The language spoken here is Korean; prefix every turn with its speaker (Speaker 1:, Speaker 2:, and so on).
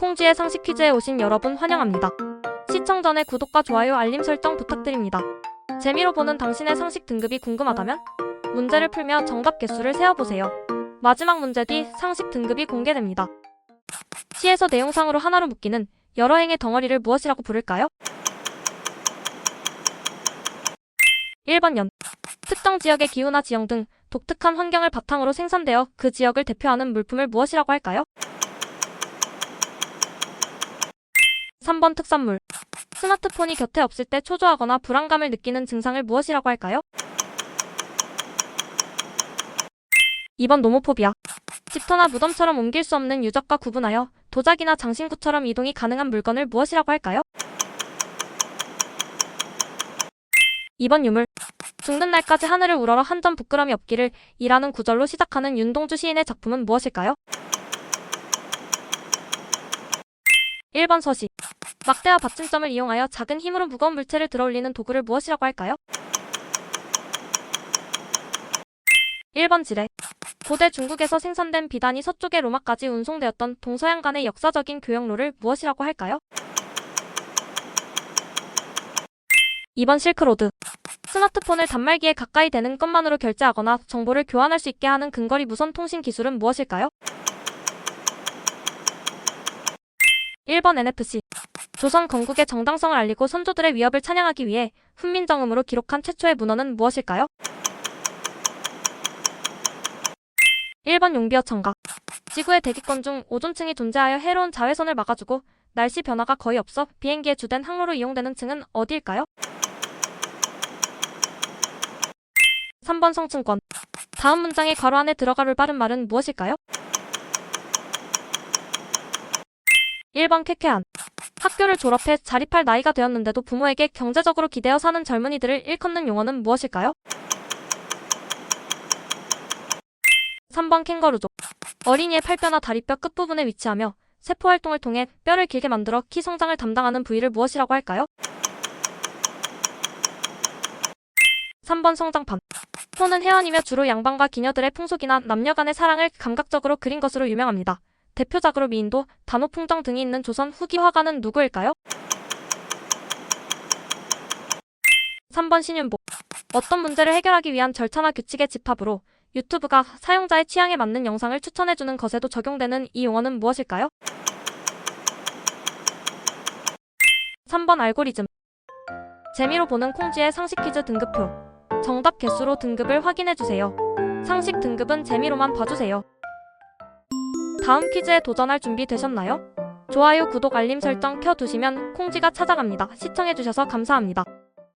Speaker 1: 콩쥐의 상식 퀴즈에 오신 여러분 환영합니다. 시청 전에 구독과 좋아요 알림 설정 부탁드립니다. 재미로 보는 당신의 상식 등급이 궁금하다면 문제를 풀며 정답 개수를 세어보세요. 마지막 문제 뒤 상식 등급이 공개됩니다. 시에서 내용상으로 하나로 묶이는 여러 행의 덩어리를 무엇이라고 부를까요? 1번 연 특정 지역의 기후나 지형 등 독특한 환경을 바탕으로 생산되어 그 지역을 대표하는 물품을 무엇이라고 할까요? 3번 특산물 스마트폰이 곁에 없을 때 초조하거나 불안감을 느끼는 증상을 무엇이라고 할까요? 2번 노모포비아 집터나 무덤처럼 옮길 수 없는 유적과 구분하여 도자기나 장신구처럼 이동이 가능한 물건을 무엇이라고 할까요? 2번 유물 죽는 날까지 하늘을 우러러 한 점 부끄럼이 없기를 이라는 구절로 시작하는 윤동주 시인의 작품은 무엇일까요? 1번 서시 막대와 받침점을 이용하여 작은 힘으로 무거운 물체를 들어올리는 도구를 무엇이라고 할까요? 1번 지뢰 고대 중국에서 생산된 비단이 서쪽의 로마까지 운송되었던 동서양 간의 역사적인 교역로를 무엇이라고 할까요? 2번 실크로드 스마트폰을 단말기에 가까이 대는 것만으로 결제하거나 정보를 교환할 수 있게 하는 근거리 무선 통신 기술은 무엇일까요? 1번 NFC 조선 건국의 정당성을 알리고 선조들의 위협을 찬양하기 위해 훈민정음으로 기록한 최초의 문헌은 무엇일까요? 1번 용비어 청각 지구의 대기권 중 오존층이 존재하여 해로운 자외선을 막아주고 날씨 변화가 거의 없어 비행기의 주된 항로로 이용되는 층은 어디일까요? 3번 성층권 다음 문장의 괄호 안에 들어갈 올바른 말은 무엇일까요? 1번 쾌쾌한 학교를 졸업해 자립할 나이가 되었는데도 부모에게 경제적으로 기대어 사는 젊은이들을 일컫는 용어는 무엇일까요? 3번 캥거루족 어린이의 팔뼈나 다리뼈 끝부분에 위치하며 세포 활동을 통해 뼈를 길게 만들어 키 성장을 담당하는 부위를 무엇이라고 할까요? 3번 성장판 소는 해안이며 주로 양반과 기녀들의 풍속이나 남녀 간의 사랑을 감각적으로 그린 것으로 유명합니다. 대표작으로 미인도, 단오풍정 등이 있는 조선 후기 화가는 누구일까요? 3번 신윤복 어떤 문제를 해결하기 위한 절차나 규칙의 집합으로 유튜브가 사용자의 취향에 맞는 영상을 추천해주는 것에도 적용되는 이 용어는 무엇일까요? 3번 알고리즘 재미로 보는 콩쥐의 상식 퀴즈 등급표 정답 개수로 등급을 확인해주세요. 상식 등급은 재미로만 봐주세요. 다음 퀴즈에 도전할 준비 되셨나요? 좋아요, 구독, 알림 설정 켜두시면 콩쥐가 찾아갑니다. 시청해주셔서 감사합니다.